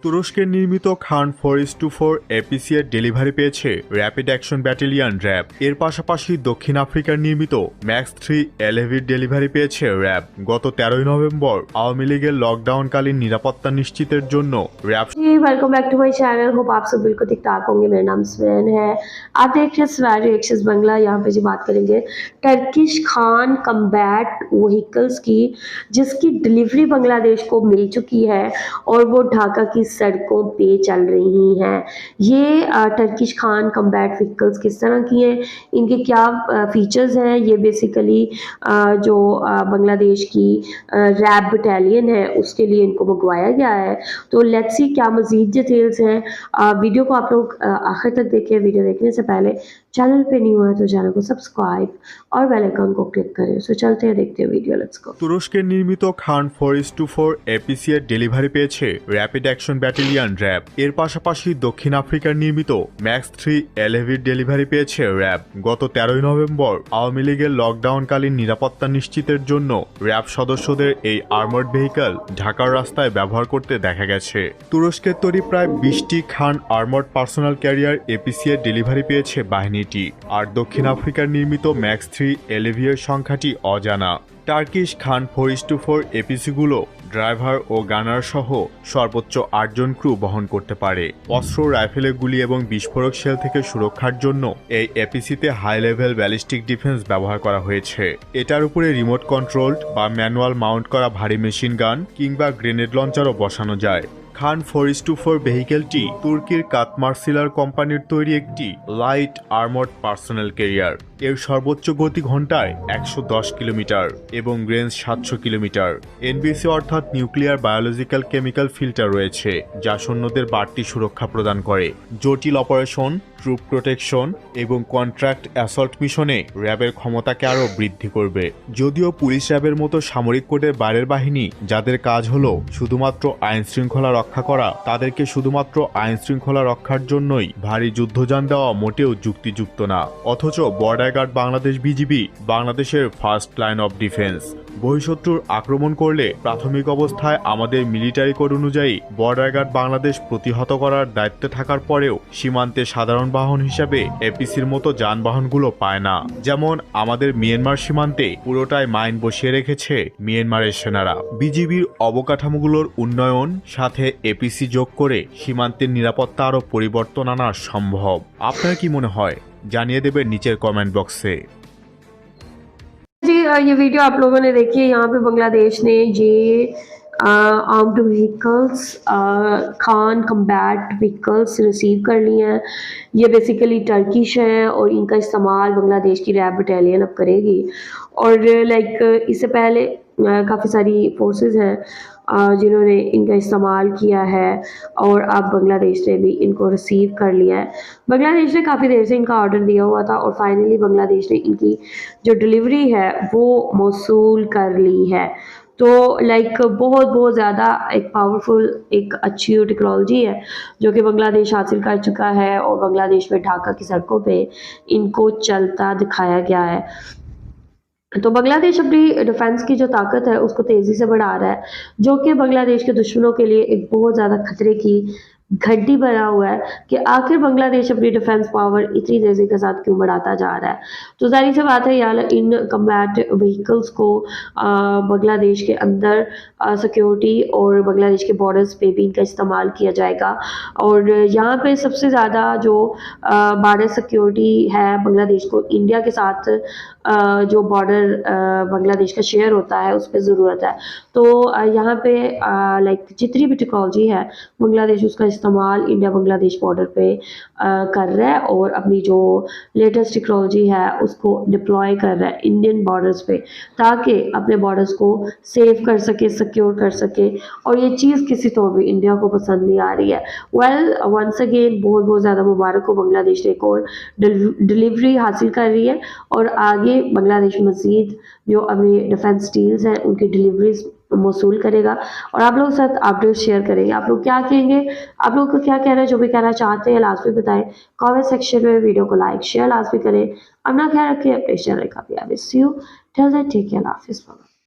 তুরস্কের নির্মিত Khan four is two four APC এর ডেলিভারি পেয়েছে র্যাপিড অ্যাকশন ব্যাটালিয়ন র্যাব এর পাশাপাশি দক্ষিণ আফ্রিকার নির্মিত ম্যাক্স থ্রি এলএভির ডেলিভারি পেয়েছে র্যাব গত তেরোই নভেম্বর আওয়ামী লীগের লকডাউনকালীন নিরাপত্তা নিশ্চিতের জন্য RAB ji welcome back to my channel hope आप सब बिल्कुल ठीक ठाक होंगे मेरा नाम स्वैन है आप देख रहे हैं स्वैन रिएक्शंस बंगला यहाँ पे जी बात करेंगे टर्किश खान कम्बैट व्हीकल्स की जिसकी डिलीवरी बांग्लादेश को मिल चुकी है और वो ढाका की सड़कों पे चल रही हैं। ये टर्किश खान कम्बैट व्हीकल्स किस तरह की हैं? इनके क्या फीचर्स हैं? ये बेसिकली जो बांग्लादेश की रैब बटालियन है, उसके लिए इनको मंगवाया गया है। तो लेट्स सी क्या मज़ीद डिटेल्स हैं। वीडियो को आप लोग आखिर तक देखें वीडियो देखने से पहले चैनल पे नहीं हुआ है तो चैनल को सब्सक्राइब और बेल आइकन को क्लिक करें सो चलते हैं देखते हैं वीडियो लेट्स गो তুরস্কের নির্মিত Khan four is two four APC এর ডেলিভারি পেয়েছে র্যাপিড অ্যাকশন ব্যাটালিয়ন র্যাব এর পাশাপাশি দক্ষিণ আফ্রিকার নির্মিত ম্যাক্স থ্রি এলএভির ডেলিভারি পেয়েছে র্যাব গত তেরোই নভেম্বর আওয়ামী লীগের লকডাউনকালীন নিরাপত্তা নিশ্চিতের জন্য র্যাব সদস্যদের এই আর্মার্ড ভেহিকল ঢাকার রাস্তায় ব্যবহার করতে দেখা গেছে তুরস্কের তৈরি প্রায় বিশটি খান আর্মার্ড পার্সোনাল ক্যারিয়ার এপিসি এর ডেলিভারি পেয়েছে বাহিনীটি আর দক্ষিণ আফ্রিকার নির্মিত ম্যাক্স থ্রি এলএভির সংখ্যাটি অজানা। Turkish Khan four is two four এপিসিগুলো driver ও গানার সহ সর্বোচ্চ আটজন ক্রু বহন করতে পারে। অস্ত্র রাইফেলের গুলি এবং বিস্ফোরক শেল থেকে সুরক্ষার জন্য এই এপিসিতে হাই লেভেল ব্যালিস্টিক ডিফেন্স ব্যবহার করা হয়েছে। এটার উপরে রিমোট কন্ট্রোলড বা ম্যানুয়াল মাউন্ট করা ভারী মেশিন গান কিংবা গ্রেনেড লঞ্চারও বসানো যায়। Khan four is two four ভেহিকেলটি তুর্কির কাতমার্সিলার কোম্পানির তৈরি একটি লাইট আর্মড পার্সোনাল ক্যারিয়ার। এর সর্বোচ্চ গতি ঘন্টায় একশো দশ কিলোমিটার এবং রেঞ্জ সাতশো কিলোমিটার। এনবিসি অর্থাৎ নিউক্লিয়ার বায়োলজিক্যাল কেমিক্যাল ফিল্টার রয়েছে, যা সৈন্যদের বাড়তি সুরক্ষা প্রদান করে। জটিল অপারেশন ট্রুপ প্রোটেকশন এবং কন্ট্রাক্ট অ্যাসল্ট মিশনে র্যাবের ক্ষমতাকে আরও বৃদ্ধি করবে। যদিও পুলিশ র্যাবের মতো সামরিক কোর্টের বাইরের বাহিনী, যাদের কাজ হলো শুধুমাত্র আইন শৃঙ্খলা রক্ষা করা, তাদেরকে শুধুমাত্র আইন শৃঙ্খলা রক্ষার জন্যই ভারী যুদ্ধযান দেওয়া মোটেও যুক্তিযুক্ত না। অথচ বর্ডার গার্ড বাংলাদেশ বিজিবি বাংলাদেশের ফার্স্ট লাইন অব ডিফেন্স। বহিঃশত্রুর আক্রমণ করলে প্রাথমিক অবস্থায় আমাদের মিলিটারি কোড অনুযায়ী বর্ডার গার্ড বাংলাদেশ প্রতিহত করার দায়িত্বে থাকার পরেও সীমান্তে সাধারণ বাহন হিসাবে এপিসির মতো যানবাহনগুলো পায় না। যেমন আমাদের মিয়ানমার সীমান্তে পুরোটাই মাইন বসিয়ে রেখেছে মিয়ানমারের সেনারা। বিজিবির অবকাঠামোগুলোর উন্নয়ন, সাথে এপিসি যোগ করে সীমান্তের নিরাপত্তা আরও পরিবর্তন আনা সম্ভব। আপনার কি মনে হয়? জানিয়ে দেবেন নিচের কমেন্ট বক্সে। ये वीडियो आप लोगों ने देखी है, यहाँ पे बांग्लादेश ने ये armed vehicles Khan combat vehicles receive कर लिए हैं। ये बेसिकली टर्किश हैं और इनका इस्तेमाल बांग्लादेश की रैप बटालियन अब करेगी। और लाइक इससे पहले काफ़ी सारी फोर्सेस हैं। जिन्होंने इनका इस्तेमाल किया है और अब बांग्लादेश ने भी इनको रिसीव कर लिया है। बांग्लादेश ने काफ़ी देर से इनका ऑर्डर दिया हुआ था और फाइनली बांग्लादेश ने इनकी जो डिलीवरी है, वो मौसूल कर ली है। तो लाइक बहुत बहुत ज़्यादा एक पावरफुल एक अच्छी टेक्नोलॉजी है, जो कि बांग्लादेश हासिल कर चुका है और बांग्लादेश में ढाका की सड़कों पे इनको चलता दिखाया गया है। तो बांग्लादेश अपनी डिफेंस की जो ताकत है, उसको तेज़ी से बढ़ा रहा है, जो कि बांग्लादेश के दुश्मनों के लिए एक बहुत ज़्यादा खतरे की घंटी बना हुआ है कि आखिर बांग्लादेश अपनी डिफेंस पावर इतनी तेज़ी के साथ क्यों बढ़ाता जा रहा है? तो ज़ाहिर सी बात है, यार, इन कम्बैट व्हीकल्स को बांग्लादेश के अंदर सिक्योरिटी और बांग्लादेश के बॉर्डर्स पे भी इनका इस्तेमाल किया जाएगा। और यहाँ पे सबसे ज़्यादा जो बॉर्डर सिक्योरिटी है बांग्लादेश को, इंडिया के साथ जो बॉर्डर बांग्लादेश का शेयर होता है, उस पर ज़रूरत है। तो यहाँ पे लाइक जितनी भी टेक्नोलॉजी है बांग्लादेश उसका इस्तेमाल इंडिया बांग्लादेश बॉर्डर पे कर रहा है और अपनी जो लेटेस्ट टेक्नोलॉजी है, उसको डिप्लॉय कर रहा है इंडियन बॉर्डर्स पे, ताकि अपने बॉर्डर्स को सेव कर सके सिक्योर कर सके। और ये चीज़ किसी तौर भी इंडिया को पसंद नहीं आ रही है। वेल वंस अगेन बहुत बहुत ज़्यादा मुबारक हो बांग्लादेश ने एक और डिलीवरी हासिल कर रही है और आगे बांग्लादेश मज़ीद, जो अपनी डिफेंस डील्स हैं, उनकी डिलीवरीज मौसू करेगा। और आप लोगों के साथ अपडेट शेयर करेंगे। आप लोग क्या कहेंगे? आप लोगों को क्या कहना है? जो भी कहना चाहते हैं लाजमी बताएँ। कमेंट सेक्शन में वीडियो को लाइक शेयर लाजमी करें। अपना ख्याल रखें, अपने शेयर का भी I wish you tell that take care हाफिज़